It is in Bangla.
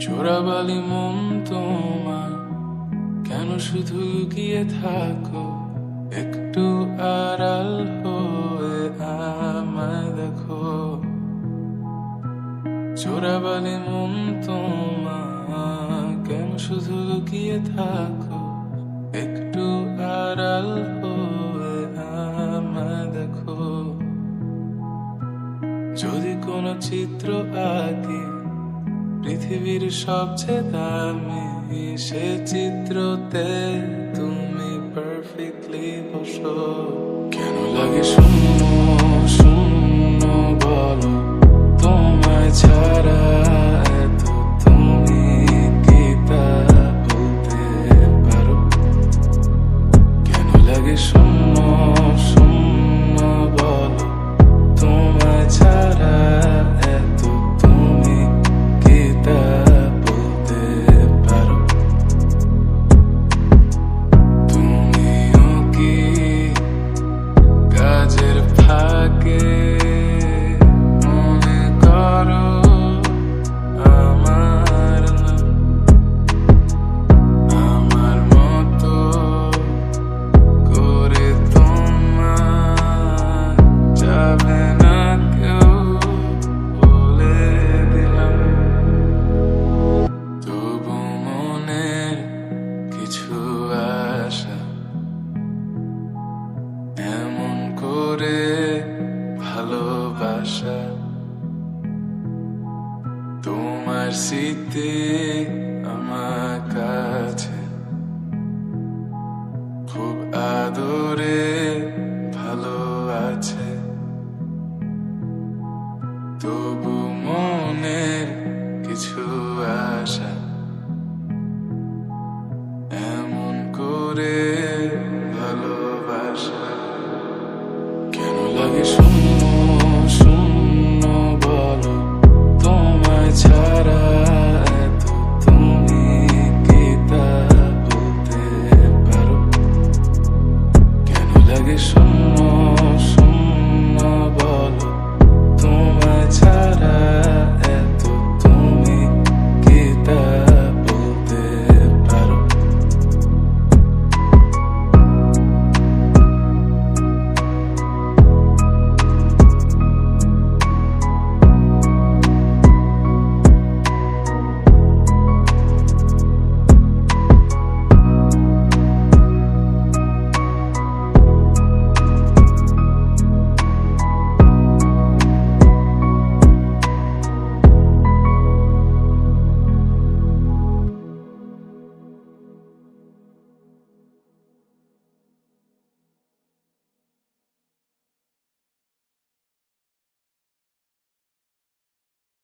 চোরাবালি মন তোমার, কেন শুধু লুকিয়ে থাকো? একটু আড়াল হয়ে আমায় দেখো। চোরাবালি মন তোমার, কেন শুধু লুকিয়ে থাকো? একটু আড়াল হয়ে আমায় দেখো। যদি কোনো চিত্র আঁকি পৃথিবীর সবচেয়ে দামি সে চিত্রতে তুমি পারফেক্টলি বসো। কেন লাগে শূন্য শূন্য বলো? তোমায় ছাড়া এত তুমি কি বলতে পারো? কেন লাগে শূন্য তোমার স্মৃতি আমার কাছে খুব আদরে